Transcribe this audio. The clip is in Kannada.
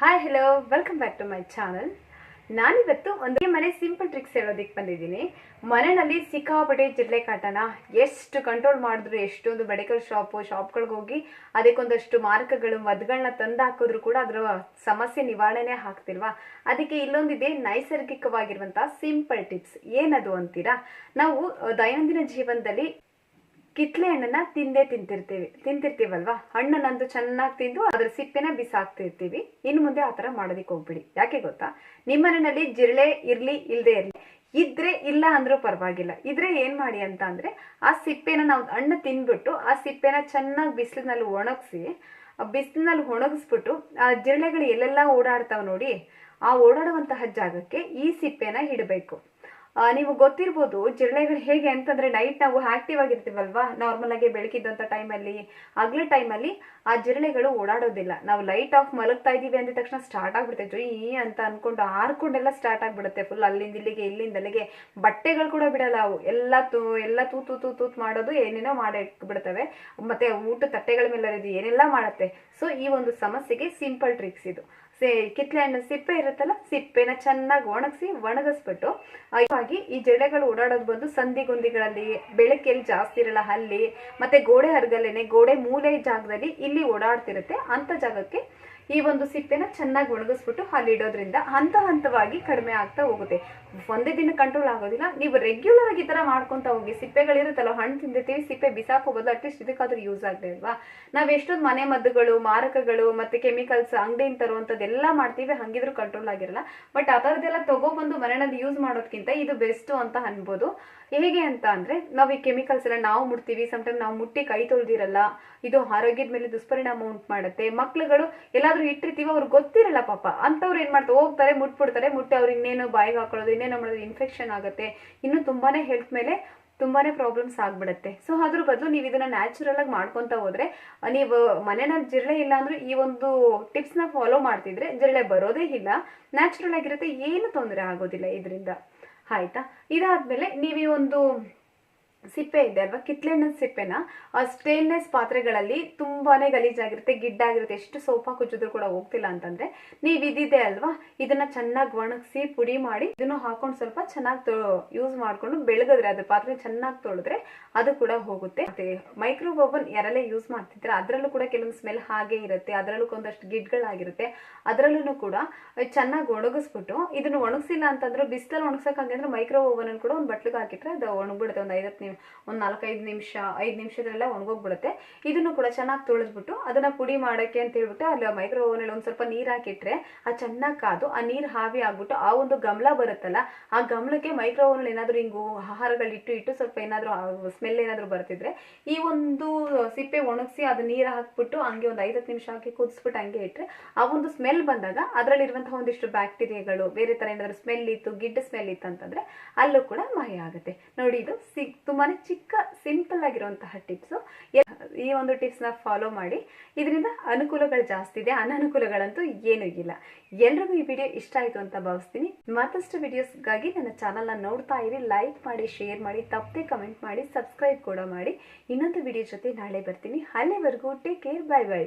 Hi hello welcome back to my channel ನಾನಿವತ್ತು ಒಂದು ಮನೆ ಸಿಂಪಲ್ ಟ್ರಿಕ್ಸ್ ಹೇಳೋದಕ್ಕೆ ಬಂದಿದ್ದೀನಿ. ಮನೆಯಲ್ಲಿ ಸಿಕ್ಕಾಪಟ್ಟೆ ಜಿರಳೆ ಕಾಟನ ಎಷ್ಟು ಕಂಟ್ರೋಲ್ ಮಾಡಿದ್ರು, ಎಷ್ಟೊಂದು ಮೆಡಿಕಲ್ ಶಾಪು ಶಾಪ್ಗಳಿಗೆ ಹೋಗಿ ಅದಕ್ಕೊಂದಷ್ಟು ಮಾರ್ಕಗಳು ಮದ್ಗಳನ್ನ ತಂದು ಹಾಕಿದ್ರು ಕೂಡ ಅದರ ಸಮಸ್ಯೆ ನಿವಾರಣೆನೇ ಹಾಕ್ತಿಲ್ವಾ ಅದಕ್ಕೆ ಇಲ್ಲೊಂದಿದೆ ನೈಸರ್ಗಿಕವಾಗಿರುವಂಥ ಸಿಂಪಲ್ ಟಿಪ್ಸ್ ಏನದು ಅಂತೀರಾ? ನಾವು ದೈನಂದಿನ ಜೀವನದಲ್ಲಿ ಕಿತ್ಲೆ ಹಣ್ಣನ್ನ ತಿಂದೇ ತಿಂತಿರ್ತೀವಿ. ತಿಂತಿರ್ತೀವಲ್ವಾ? ಹಣ್ಣನ್ನಂತೂ ಚೆನ್ನಾಗಿ ತಿಂದು ಅದ್ರ ಸಿಪ್ಪೆನ ಬಿಸಾಕ್ತಿರ್ತೀವಿ. ಇನ್ನು ಮುಂದೆ ಆ ಥರ ಮಾಡೋದಿಕ್ಕೆ ಹೋಗ್ಬಿಡಿ. ಯಾಕೆ ಗೊತ್ತಾ? ನಿಮ್ಮ ಮನೆಯಲ್ಲಿ ಜಿರಳೆ ಇರ್ಲಿ ಇಲ್ಲದೆ ಇರ್ಲಿ, ಇದ್ರೆ ಇಲ್ಲ ಅಂದ್ರೂ ಪರವಾಗಿಲ್ಲ. ಇದ್ರೆ ಏನ್ ಮಾಡಿ ಅಂತ ಅಂದ್ರೆ ಆ ಸಿಪ್ಪೆನ ನಾವು ಹಣ್ಣು ತಿಂದ್ಬಿಟ್ಟು ಆ ಸಿಪ್ಪೆನ ಚೆನ್ನಾಗಿ ಬಿಸಿಲಿನಲ್ಲಿ ಒಣಗಿಸಿ ಬಿಸಿಲಿನಲ್ಲಿ ಒಣಗಿಸ್ಬಿಟ್ಟು ಆ ಜಿರಳೆಗಳು ಎಲ್ಲೆಲ್ಲ ಓಡಾಡ್ತಾವ್ ನೋಡಿ, ಆ ಓಡಾಡುವಂತಹ ಜಾಗಕ್ಕೆ ಈ ಸಿಪ್ಪೆನ ಇಡಬೇಕು. ನೀವು ಗೊತ್ತಿರ್ಬೋದು ಜಿರಳೆಗಳು ಹೇಗೆ ಅಂತಂದ್ರೆ ನೈಟ್ ನಾವು ಆಕ್ಟಿವ್ ಆಗಿರ್ತೀವಲ್ವಾ? ನಾರ್ಮಲ್ ಆಗಿ ಬೆಳಕಿದ್ದಂಥ ಟೈಮಲ್ಲಿ ಹಗ್ಲ ಟೈಮಲ್ಲಿ ಆ ಜಿರಳೆಗಳು ಓಡಾಡೋದಿಲ್ಲ. ನಾವು ಲೈಟ್ ಆಫ್ ಮಲಗ್ತಾ ಇದೀವಿ ಅಂದ ತಕ್ಷಣ ಸ್ಟಾರ್ಟ್ ಆಗ್ಬಿಡುತ್ತೆ. ಈ ಅಂತ ಅನ್ಕೊಂಡು ಹಾರ್ಕೊಂಡೆಲ್ಲ ಸ್ಟಾರ್ಟ್ ಆಗ್ಬಿಡುತ್ತೆ. ಫುಲ್ ಅಲ್ಲಿಂದ ಇಲ್ಲಿಗೆ, ಇಲ್ಲಿಂದ ಅಲ್ಲಿಗೆ. ಬಟ್ಟೆಗಳು ಕೂಡ ಬಿಡಲ್ಲ ಅವು. ಎಲ್ಲ ತೂ ಎಲ್ಲ ತೂ ತೂ ತೂತ್ ಮಾಡೋದು ಏನೇನೋ ಮಾಡಿ ಬಿಡ್ತವೆ ಮತ್ತೆ ಊಟ ತಟ್ಟೆಗಳ ಮೇಲೆ ಏನೆಲ್ಲ ಮಾಡುತ್ತೆ. ಸೊ ಈ ಒಂದು ಸಮಸ್ಯೆಗೆ ಸಿಂಪಲ್ ಟ್ರಿಕ್ಸ್ ಇದು. ಸೇ ಕಿತ್ಲೆ ಹಣ್ಣು ಸಿಪ್ಪೆ ಇರುತ್ತಲ್ಲ, ಸಿಪ್ಪೆನ ಚೆನ್ನಾಗಿ ಒಣಗಿಸಿ ಒಣಗಿಸ್ಬಿಟ್ಟು ಹಾಗಾಗಿ ಈ ಜಡೆಗಳು ಓಡಾಡೋದು ಬಂದು ಸಂದಿಗೊಂದಿಗಳಲ್ಲಿ ಬೆಳಕೆಲ್ಲಿ ಜಾಸ್ತಿ ಇರಲ್ಲ ಅಲ್ಲಿ, ಮತ್ತೆ ಗೋಡೆ ಹರಗಲ್ಲೇನೆ, ಗೋಡೆ ಮೂಲೆ ಜಾಗದಲ್ಲಿ ಇಲ್ಲಿ ಓಡಾಡ್ತಿರುತ್ತೆ. ಅಂತ ಜಾಗಕ್ಕೆ ಈ ಒಂದು ಸಿಪ್ಪೆನ ಚೆನ್ನಾಗಿ ಒಣಗಿಸ್ಬಿಟ್ಟು ಅಲ್ಲಿ ಇಡೋದ್ರಿಂದ ಹಂತ ಹಂತವಾಗಿ ಕಡಿಮೆ ಆಗ್ತಾ ಹೋಗುತ್ತೆ. ಒಂದೇ ದಿನ ಕಂಟ್ರೋಲ್ ಆಗೋದಿಲ್ಲ. ನೀವು ರೆಗ್ಯುಲರ್ ಆಗಿ ಈ ತರ ಮಾಡ್ಕೊಂತ ಹೋಗಿ ಸಿಪ್ಪೆಗಳಿರುತ್ತಲ್ಲ ಹಣ್ಣು ತಿಂದಿರ್ತೀವಿ, ಸಿಪ್ಪೆ ಬಿಸಾಕೋಬೋದು ಅಟ್ಲೀಸ್ಟ್ ಇದಕ್ಕಾದ್ರೂ ಯೂಸ್ ಆಗದೆ ಅಲ್ವಾ ನಾವ್ ಎಷ್ಟೊಂದು ಮನೆ ಮದ್ದುಗಳು, ಮಾರಕಗಳು ಮತ್ತೆ ಕೆಮಿಕಲ್ಸ್ ಅಂಗಡಿಯಿಂದ ತರುವಂತದ್ದೆಲ್ಲ ಮಾಡ್ತೀವಿ, ಹಂಗಿದ್ರು ಕಂಟ್ರೋಲ್ ಆಗಿರಲ್ಲ. ಬಟ್ ಆ ಥರದ್ದೆಲ್ಲ ತಗೊಬಂದು ಮನೆಯಲ್ಲಿ ಯೂಸ್ ಮಾಡೋದ್ಕಿಂತ ಇದು ಬೆಸ್ಟ್ ಅಂತ ಅನ್ಬೋದು. ಹೇಗೆ ಅಂತ ಅಂದ್ರೆ, ನಾವು ಈ ಕೆಮಿಕಲ್ಸ್ ಎಲ್ಲ ನಾವು ಮುಟ್ತೀವಿ ಸಮ್ಟೈಮ್ ನಾವು ಮುಟ್ಟಿ ಕೈ ತೊಳ್ದಿರಲ್ಲ, ಇದು ಆರೋಗ್ಯದ ಮೇಲೆ ದುಷ್ಪರಿಣಾಮ ಉಂಟು ಮಾಡುತ್ತೆ. ಮಕ್ಳುಗಳು ಎಲ್ಲಾದ್ರೂ ಇಟ್ಟಿರ್ತೀವಿ, ಅವ್ರಿಗೆ ಗೊತ್ತಿರಲ್ಲ ಪಾಪ. ಅಂತವ್ರು ಏನ್ ಮಾಡ್ತಾರೆ, ಹೋಗ್ತಾರೆ, ಮುಟ್ಬಿಡ್ತಾರೆ, ಮುಟ್ಟಿ ಅವ್ರು ಇನ್ನೇನು ಬಾಯಿಗೆ ಹಾಕೊಳ್ಳೋದು ಇನ್ನೇನೋ ಇನ್ಫೆಕ್ಷನ್ ಆಗುತ್ತೆ. ಇನ್ನು ತುಂಬಾನೇ ಹೆಲ್ತ್ ಮೇಲೆ ತುಂಬಾನೇ ಪ್ರಾಬ್ಲಮ್ಸ್ ಆಗಿಬಿಡುತ್ತೆ. ಸೊ ಅದ್ರ ಬದಲು ನೀವು ಇದನ್ನ ನ್ಯಾಚುರಲ್ ಆಗಿ ಮಾಡ್ಕೊಂತ ಹೋದ್ರೆ ನೀವು ಮನೆಯಲ್ಲಿ ಜಿರಳೆ ಇಲ್ಲ ಅಂದ್ರೆ ಈ ಒಂದು ಟಿಪ್ಸ್ನ ಫಾಲೋ ಮಾಡ್ತಿದ್ರೆ ಜಿರಳೆ ಬರೋದೇ ಇಲ್ಲ. ನ್ಯಾಚುರಲ್ ಆಗಿರುತ್ತೆ, ಏನು ತೊಂದರೆ ಆಗೋದಿಲ್ಲ ಇದರಿಂದ. ಆಯ್ತಾ? ಇದಾದ್ಮೇಲೆ ನೀವು ಈ ಒಂದು ಸಿಪ್ಪೆ ಇದೆ ಅಲ್ವಾ? ಕಿತ್ಲೆಹಣ್ಣಿನ ಸಿಪ್ಪೆನ? ಸ್ಟೇನ್ಲೆಸ್ ಪಾತ್ರೆಗಳಲ್ಲಿ ತುಂಬಾನೇ ಗಲೀಜಾಗಿರುತ್ತೆ, ಗಿಡ್ಡಾಗಿರುತ್ತೆ. ಎಷ್ಟು ಸೋಫಾ ಕುಚ್ಚಿದ್ರು ಕೂಡ ಹೋಗ್ತಿಲ್ಲ ಅಂತಂದ್ರೆ ನೀವು ಇದಿದೆ ಅಲ್ವಾ? ಇದನ್ನ ಚೆನ್ನಾಗಿ ಒಣಗಿಸಿ ಪುಡಿ ಮಾಡಿ ಇದನ್ನು ಹಾಕೊಂಡು ಸ್ವಲ್ಪ ಚೆನ್ನಾಗಿ ಯೂಸ್ ಮಾಡ್ಕೊಂಡು ಬೆಳಗಿದ್ರೆ ಅದ್ರ ಪಾತ್ರೆ ಚೆನ್ನಾಗಿ ತೊಳೆದ್ರೆ ಅದು ಕೂಡ ಹೋಗುತ್ತೆ. ಮತ್ತೆ ಮೈಕ್ರೋ ಓವನ್ ಯಾರಲ್ಲೇ ಯೂಸ್ ಮಾಡ್ತಿದ್ರೆ ಅದರಲ್ಲೂ ಕೂಡ ಕೆಲವೊಂದು ಸ್ಮೆಲ್ ಹಾಗೆ ಇರುತ್ತೆ. ಅದರಲ್ಲೂ ಒಂದಷ್ಟು ಗಿಡ್ಗಳಾಗಿರುತ್ತೆ. ಅದರಲ್ಲೂ ಕೂಡ ಚೆನ್ನಾಗಿ ಒಣಗಿಸ್ಬಿಟ್ಟು ಇದನ್ನು ಒಣಗಿಸಿಲ್ಲ ಅಂತಂದ್ರೆ ಬಿಸಿಲಲ್ಲಿ ಒಣಗ್ಸಕ್ಕಾಗಿ ಅಂದ್ರೆ ಮೈಕ್ರೋ ಓವನ್ ಕೂಡ ಒಂದು ಬಟ್ಲಿಗೆ ಹಾಕಿಟ್ರೆ ಅದು ಒಣಗ್ಬಿಡುತ್ತೆ. ಒಂದು ನಿಮಿಷ ಒಂದು ನಾಲ್ಕೈದು ನಿಮಿಷ, ಐದು ನಿಮಿಷದಲ್ಲೆಲ್ಲ ಒಣಗೋಗ್ಬಿಡುತ್ತೆ. ಇದನ್ನು ಕೂಡ ಚೆನ್ನಾಗಿ ತೊಳೆದ್ಬಿಟ್ಟು ಅದನ್ನ ಪುಡಿ ಮಾಡಕ್ಕೆ ಅಂತ ಹೇಳ್ಬಿಟ್ಟು ಅಲ್ಲಿ ಮೈಕ್ರೋ ಓವನಲ್ಲಿ ಒಂದು ಸ್ವಲ್ಪ ನೀರು ಹಾಕಿಟ್ರೆ ಆ ಚೆನ್ನಾಗಿ ಕಾದು, ಆ ನೀರು ಹಾವಿ ಆಗ್ಬಿಟ್ಟು ಆ ಒಂದು ಗಮಲ ಬರುತ್ತಲ್ಲ, ಆ ಗಮಲಕ್ಕೆ ಮೈಕ್ರೋ ಓವನಲ್ಲಿ ಏನಾದರೂ ಹಿಂಗು ಆಹಾರಗಳು ಇಟ್ಟು ಇಟ್ಟು ಸ್ವಲ್ಪ ಏನಾದರೂ ಸ್ಮೆಲ್ ಏನಾದರೂ ಬರ್ತಿದ್ರೆ ಈ ಒಂದು ಸಿಪ್ಪೆ ಒಣಗಿಸಿ ಅದು ನೀರು ಹಾಕ್ಬಿಟ್ಟು ಹಂಗೆ ಒಂದು ಐದತ್ತು ನಿಮಿಷ ಹಾಕಿ ಕುದಿಸ್ಬಿಟ್ಟು ಹಂಗೆ ಇಟ್ಟರೆ ಆ ಒಂದು ಸ್ಮೆಲ್ ಬಂದಾಗ ಅದರಲ್ಲಿರುವಂತಹ ಒಂದಿಷ್ಟು ಬ್ಯಾಕ್ಟೀರಿಯಾಗಳು, ಬೇರೆ ಥರ ಏನಾದರೂ ಸ್ಮೆಲ್ ಇತ್ತು, ಗಿಡ್ಡ ಸ್ಮೆಲ್ ಇತ್ತು ಅಂತಂದ್ರೆ ಅಲ್ಲೂ ಕೂಡ ಮಾಯ ಆಗುತ್ತೆ. ನೋಡಿ ಇದು ಸಿ ತುಂಬಾನೇ ಚಿಕ್ಕ ಸಿಂಪಲ್ ಆಗಿರುವಂತಹ ಟಿಪ್ಸು. ಈ ಒಂದು ಟಿಪ್ಸ್ನ ಫಾಲೋ ಮಾಡಿ. ಇದರಿಂದ ಅನುಕೂಲಗಳು ಜಾಸ್ತಿ ಇದೆ. ಅನನುಕೂಲಗಳಂತೂ ಏನೂ ಇಲ್ಲ. ಎಲ್ರಿಗೂ ಈ ವಿಡಿಯೋ ಇಷ್ಟ ಆಯಿತು ಅಂತ ಭಾವಿಸ್ತೀನಿ. ಮತ್ತಷ್ಟು ವಿಡಿಯೋಸ್ಗಾಗಿ ನನ್ನ ಚಾನಲ್ನ ನೋಡ್ತಾ ಇರಿ. ಲೈಕ್ ಮಾಡಿ, ಶೇರ್ ಮಾಡಿ, ತಪ್ಪದೆ ಕಮೆಂಟ್ ಮಾಡಿ, ಸಬ್ಸ್ಕ್ರೈಬ್ ಕೂಡ ಮಾಡಿ. ಇನ್ನೊಂದು ವಿಡಿಯೋ ಜೊತೆ ನಾಳೆ ಬರ್ತೀನಿ. ಅಲ್ಲಿವರೆಗೂ ಟೇಕ್ ಕೇರ್. Bye bye